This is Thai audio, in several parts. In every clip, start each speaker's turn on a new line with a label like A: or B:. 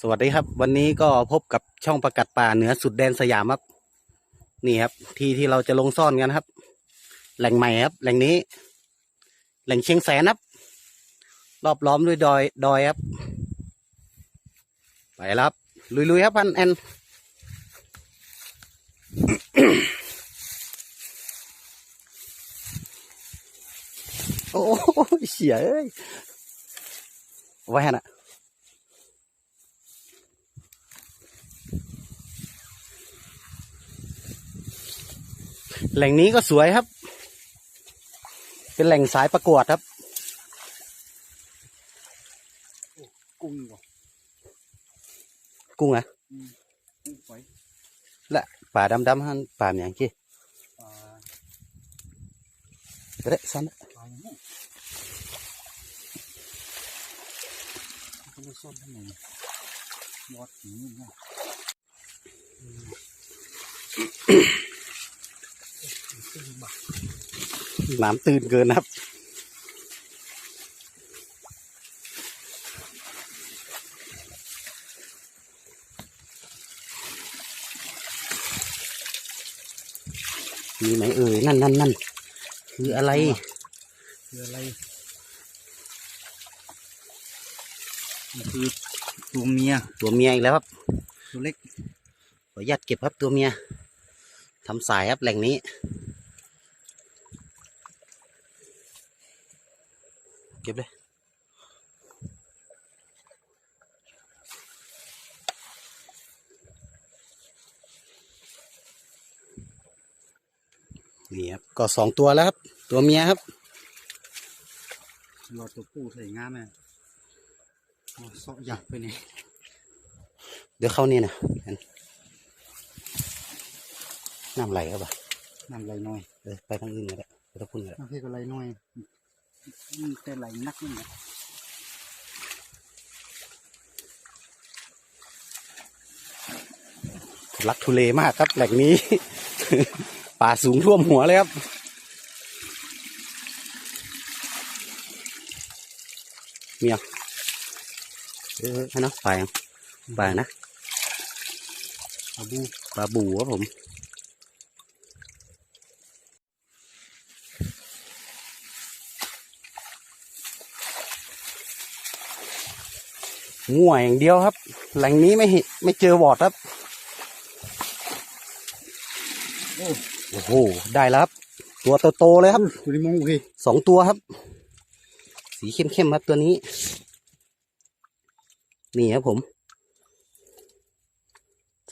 A: สวัสดีครับ วันนี้ก็พบกับช่องประกัดป่าเหนือสุดแดนสยามครับ นี่ครับ ที่ที่เราจะลงซ่อนกันครับ แหล่งใหม่ครับ แหล่งนี้ แหล่งเชียงแสนครับ รอบล้อมด้วยดอยดอยครับ ไปแล้วครับ ลุยๆครับพันแอนโอ้เสียเอ้ยไว้ฮะนะ แหล่งนี้ก็สวยครับ เป็นแหล่งสายประกวดครับ
B: กุ้งบ่
A: กุ้งอะ
B: กุ้งไฟ
A: และป่าดำๆฮันป่าอย่างกี้
B: ปลา
A: ก็ได้สั้น
B: ปลาอย่างนี้เขาไม่ซ่อนทำไมวอดอย่างนี้นะตึ้งบัก
A: น้ำตื่นเกินนะครับ มีไหมเอ่ยนั่นนั่นนั่นคืออะไร
B: คืออะไรมันคือตัวเมีย
A: ตัวเมียอีกแล้วครับ
B: ตัวเล็ก
A: ขออนุญาตเก็บครับตัวเมียทำสายครับแหล่งนี้ เก็บเลยนี่ครับก็สองตัวแล้วครับ ตัวเมียครับ
B: รอตัวผู้ใส่งามแม่อ๋อเสาะหยักไปนี่
A: เดี๋ยวเข้านี่นะน้ำไหลครับบ่ะ
B: น้ำไหลน้อย
A: เออไปทางอื่นก็ได้ไปทางพุ่นก็ได้
B: น้ำเพก็ไหลน้อยอืม แต่ไหลนักนี่แหละ
A: ลักทุเลมากครับ แหล่งนี้ ป่าสูงท่วมหัวเลยครับ เมียเออให้เนาะไปยังไปนะ
B: ปลาบู
A: ปลาบูครับผม ง่วอย่างเดียวครับ แหล่งนี้ไม่เห็นไม่เจอวอดครับ
B: โอ้
A: โอ้โหได้แล้วครับ ตัวโตๆเลยครับ
B: ตัวนี้มองโอเค
A: สองตัวครับ สีเข้มๆครับตัวนี้ นี่ครับผม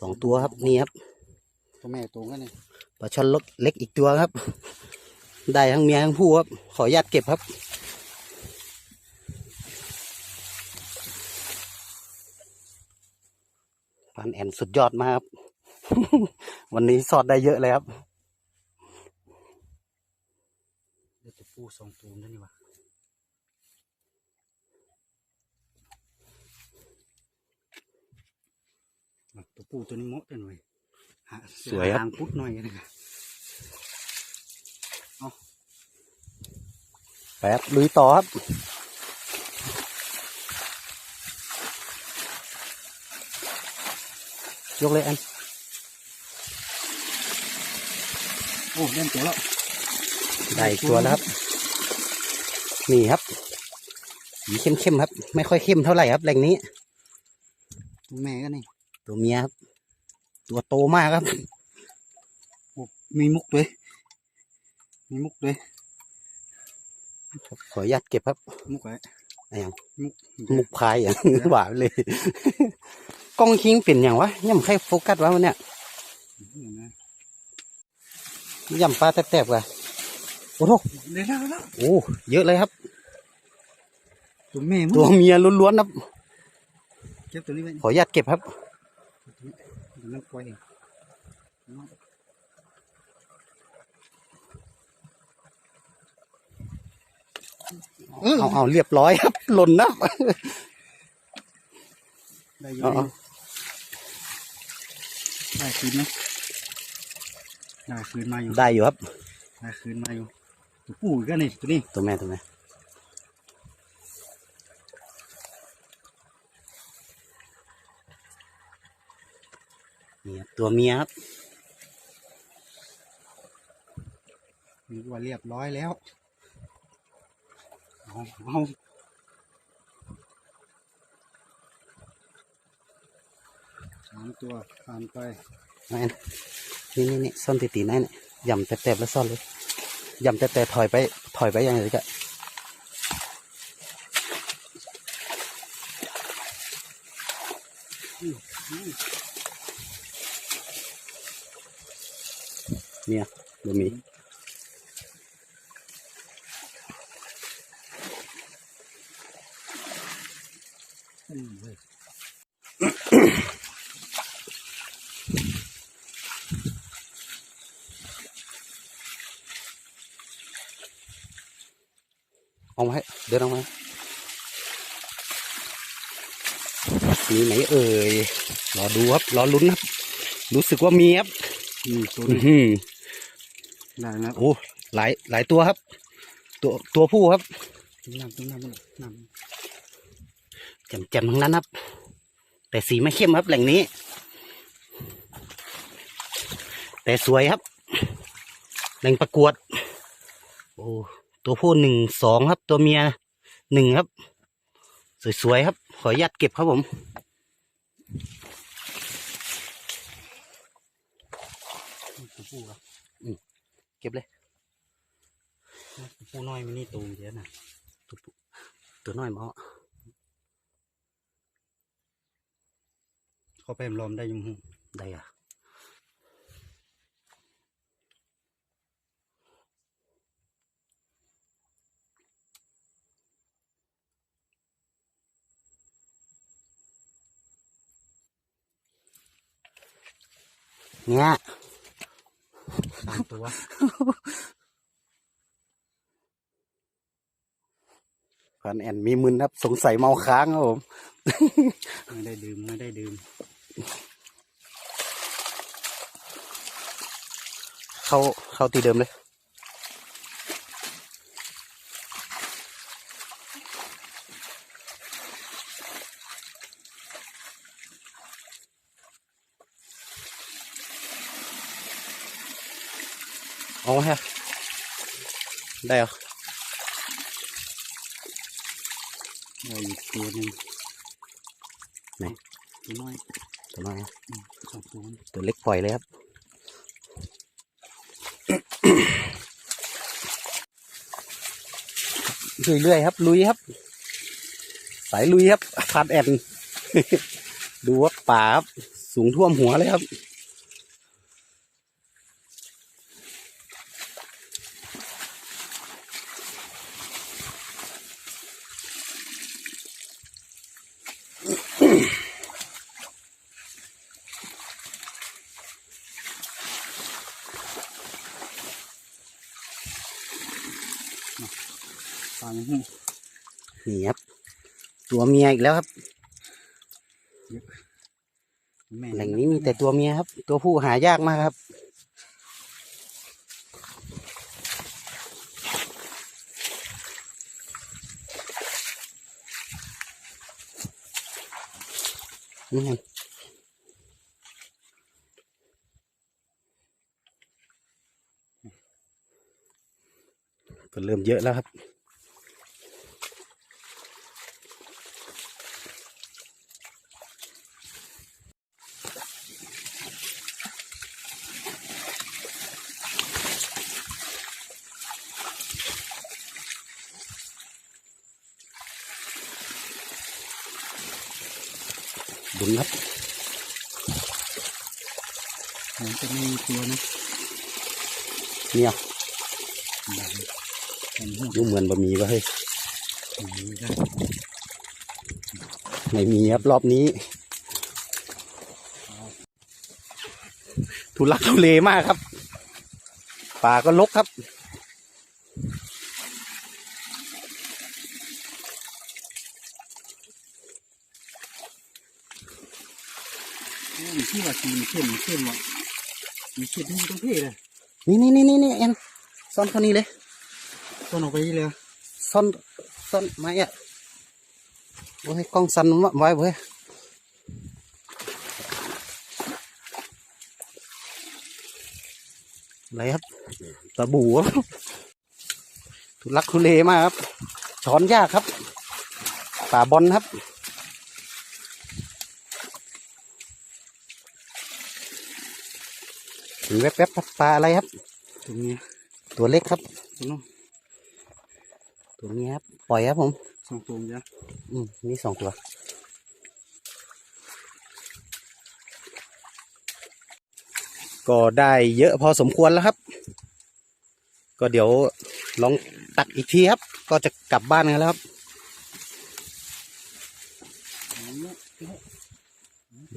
A: สองตัวครับนี่ครับ
B: ตัวแม่ตัวกันนี่
A: ปลาช่อนเล็กอีกตัวครับ ได้ทั้งเมียทั้งผู้ครับ ขออนุญาตเก็บครับ พันแอนสุดยอดมากครับ วันนี้สอดได้เยอะเลยครับ
B: เดี๋ยวตัวผู้สองตัวนั่นนี่วะอะตัวผู้ตัวนี้เหมดไปหน่อยหา
A: สวยครับ
B: หางพุดหน่อยนะครับ
A: ไปครับลุยต่อครับ ยกเลยอัน
B: โอ้เล่นตัวแล้ว
A: ได้อีกตัวแล้วครับ นี่ครับสีเข้มๆครับ ไม่ค่อยเข้มเท่าไหร่ครับแหล่งนี้
B: ตัวแม่ก็นี่
A: ตัวเมียครับ ตัวโตมากครับ
B: โอ้มีมุกด้วยมีมุกด้วย
A: ขออนุญาตเก็บครับ
B: มุกไว้
A: อะไรอย่าง
B: มุก
A: มุกพายอย่างหวานเลย กล้องคิงเป็นอย่างวะย่ำใครโฟกัสวะวันเนี้ย
B: เดี๋ยวนะ
A: ย่ำปลาแตบๆกันโอ้โห
B: เดี๋ยวแล้วแล้ว
A: โอ้เยอะเลยครับ
B: ตัวแม่มุก
A: ตัวเมียล้วนๆครับ
B: เก็บตัวนี้ไว้
A: ขออนุญาตเก็บครับ
B: เดี๋ยวมันปล่อยเอง
A: เอาเอาเรียบร้อยครับ หล่นนะ
B: ได้อยู่
A: เอาเอา
B: ได้คืนไหมได้คืนมาอยู่
A: ได้อยู่ครับ
B: ได้คืนมาอยู่ตัวผู้อีก็นี่ตัวนี้
A: ตัวแม่ตัวแม่นี่ครับตัวเมียครับ
B: นึกว่าเรียบร้อยแล้วเอาเอาามตัวผ่านไป
A: นั่นนี่นี่นี่ซ่อนตีตีนั่นนี่ยำแตบๆแล้วซ่อนเลยยำแตบๆถอยไป ถอยไปอย่างไรก็เนี่ยบะหมี่
B: อืมเว้ย
A: เอา มาให้เดินออกมามีไหนเอ่ยรอดูครับรอลุ้นครับ รู้สึกว่ามีครับ
B: นี่ตัว
A: อื้
B: นี้
A: อหือ
B: ได้แล้ว
A: โอ้หลายหลายตัวครับ ตัวตัวผู้ครับ
B: น้ำน้ำน้ำน้
A: แจ่มๆทั้งนั้นครับ แต่สีไม่เข้มครับแหล่งนี้ แต่สวยครับ แหล่งประกวด โอ้ตัวผู้หนึ่งสองครับ ตัวเมีย หนึ่งครับ สวยๆครับ ขออนุญาตเก็บครับผมำ
B: ตัวผู้ครับ
A: เก็บเลย
B: ตัวผู้น้อยมันนี่ตูเยอะนะ
A: ตัวผู้ตัวน้อยหมอ
B: เขาไปมนล้อมได้อยังหู
A: ได้อะ เนี่ย
B: สามตัว
A: ก่อนแอนมีมึนครับ สงสัยเมาค้างครับผม
B: ไม่ได้ดื่ม ไม่ได้ดื่ม
A: เข้าเข้าที่เดิมเลย เอาไว้ฮะได้เหรอ
B: ได้อีกตัวหนึ่ง
A: ไหน
B: ตัวน้อย
A: ตัวน้อยนะ
B: อืมสองตัว
A: ตัวเล็กปล่อยเลยครับเรื่อยๆครับลุยครับ สายลุยครับคาดแอนดูว่าป่าครับสูงท่วมหัวเลยครับ
B: ตามหู
A: นี่ครับ ตัวเมียอีกแล้วครับ
B: แม่
A: แหล่งนี้มีแต่ตัวเมียครับ ตัวผู้หายากมากครับ นี่ไงก็เริ่มเยอะแล้วครับ นครับ
B: มันจะไม่มีตัวนะ
A: เนี่ย
B: แบบเห็นหู
A: ดูเหมือนบะหมี่ปะเฮ้ย
B: อย่างนี้ก็
A: ไม่มีครับรอบนี้ทุลักทุเลมากครับ ป่าก็ลกครับ
B: มันเข้มมัเข้มว่ะมีเข็มที่ต้องเพ่เลย
A: นี่นี่นี่นี่นี่เอ็นซ่อนเท่านี้เลย
B: ซ่อนออกไปเลย
A: ซ่อนซ่อนไม้อะโอ้ยกล้องสั่นมันไว้เว้ยอะไรครับตะบูทุลักทุเลมากครับ ช้อนยากครับ ป่าบอลครับ แวบๆครับปลาอะไรครับ
B: ตรงนี้
A: ตัวเล็กครับ
B: ตรงนู้น
A: ตัวนี้ครับปล่อยครับผม
B: สองตัวจ้ะ
A: อืมนี่สองตัวก็ได้เยอะพอสมควรแล้วครับ ก็เดี๋ยวลองตักอีกทีครับ ก็จะกลับบ้านกันแล้วครับ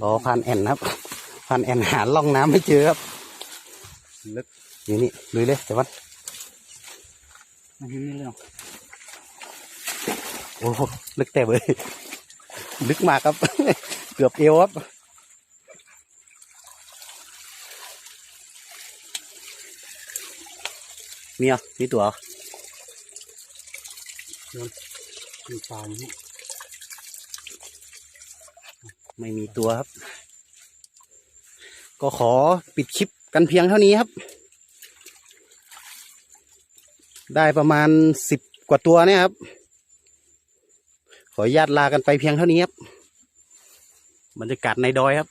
A: รอพานแอนนะครับพานแอนหาล่องน้ำไม่เจอครับ
B: ลึก
A: นี่นี่ลุยเลยแต่ว่า
B: อันนี้นี่เลย
A: โอ้โหลึกแต่เลยลึกมากครับ เกือบเอวครับมีอะมีตัวเหรอ
B: มีปลาอยู่นี่
A: ไม่มีตัวครับ ก็ขอปิดคลิป กันเพียงเท่านี้ครับ ได้ประมาณสิบกว่าตัวเนี่ยครับ ขออนุญาตลากันไปเพียงเท่านี้ครับบรรยากาศในดอยครับ